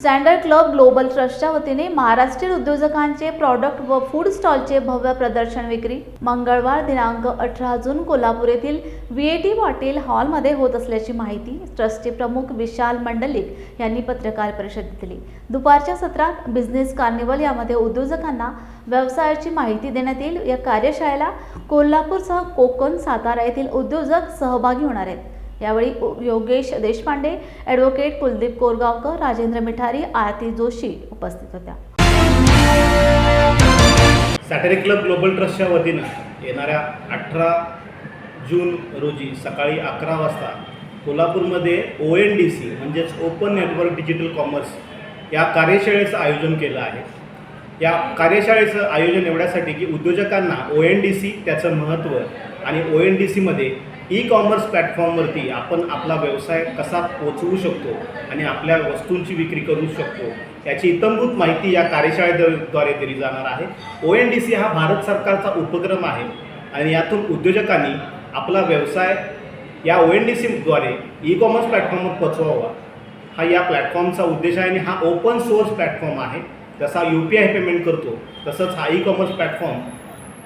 Standard club global ट्रस्टच्या वतीने महाराष्ट्रीय उद्योजकांचे प्रॉडक्ट व फूड स्टॉलचे भव्य प्रदर्शन विक्री मंगळवार दिनांक अठरा जून कोल्हापूर येथील व्ही ए टी पाटील हॉलमध्ये होत असल्याची माहिती ट्रस्टचे प्रमुख विशाल मंडलिक यांनी पत्रकार परिषदेत दिली दुपारच्या सत्रात बिझनेस कार्निवल यामध्ये उद्योजकांना व्यवसायाची माहिती देण्यात येईल. या कार्यशाळेला कोल्हापूरसह कोकण सातारा येथील उद्योजक सहभागी होणार आहेत. यावेळी योगेश देशपांडे ॲडव्होकेट कुलदीप कोरगावकर राजेंद्र मिठारी आरती जोशी उपस्थित होत्या. सॅटरी क्लब ग्लोबल ट्रस्टच्या वतीनं येणाऱ्या अठरा जून रोजी सकाळी अकरा वाजता कोल्हापूरमध्ये ओ एन डी सी म्हणजेच ओपन नेटवर्क डिजिटल कॉमर्स या कार्यशाळेचं आयोजन केलं आहे. या कार्यशाळेचं आयोजन एवढ्यासाठी की उद्योजकांना ओ एन डी सी त्याचं महत्त्व आणि ओ एन डी सीमध्ये ई कॉमर्स प्लॅटफॉर्मवरती आपण आपला व्यवसाय कसा पोचवू शकतो आणि आपल्या वस्तूंची विक्री करू शकतो याची इतंभूत माहिती या कार्यशाळेद्वारे दिली जाणार आहे. ओ एन डी सी हा भारत सरकारचा उपक्रम आहे आणि यातून उद्योजकांनी आपला व्यवसाय या ओ एन डी सीद्वारे ई कॉमर्स प्लॅटफॉर्मवर पोचवावा. हा या प्लॅटफॉर्मचा उद्देश आहे आणि हा ओपन सोर्स प्लॅटफॉर्म आहे. जसा यू पी आय पेमेंट करतो तसंच हा ई कॉमर्स प्लॅटफॉर्म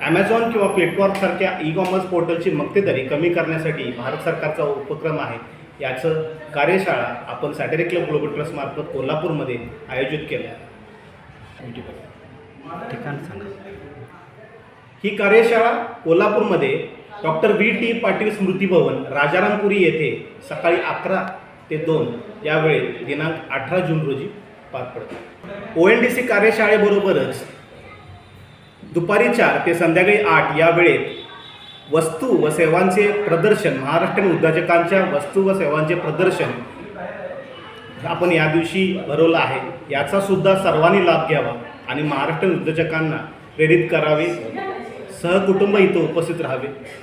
ॲमेझॉन किंवा फ्लिपकार्टसारख्या ई कॉमर्स पोर्टलची मक्तेदारी कमी करण्यासाठी भारत सरकारचा उपक्रम आहे. याचं कार्यशाळा आपण सॅटरी क्लब ग्लोबल ट्रस्टमार्फत कोल्हापूरमध्ये आयोजित केलं आहे. ठिकाण सांगा. ही कार्यशाळा कोल्हापूरमध्ये doctor V T Patil Smruti Bhavan Rajarampuri येथे सकाळी अकरा ते दोन या वेळेत दिनांक अठरा जून रोजी पार पडते. ओ एन डी सी कार्यशाळेबरोबरच दुपारी चार ते संध्याकाळी आठ या वेळेत वस्तू व सेवांचे प्रदर्शन महाराष्ट्रीयन उद्योजकांच्या वस्तू व सेवांचे प्रदर्शन आपण या दिवशी भरवलं आहे. याचा सुद्धा सर्वांनी लाभ घ्यावा आणि महाराष्ट्रीयन उद्योजकांना प्रेरित करावे. सहकुटुंब इथं उपस्थित राहावे.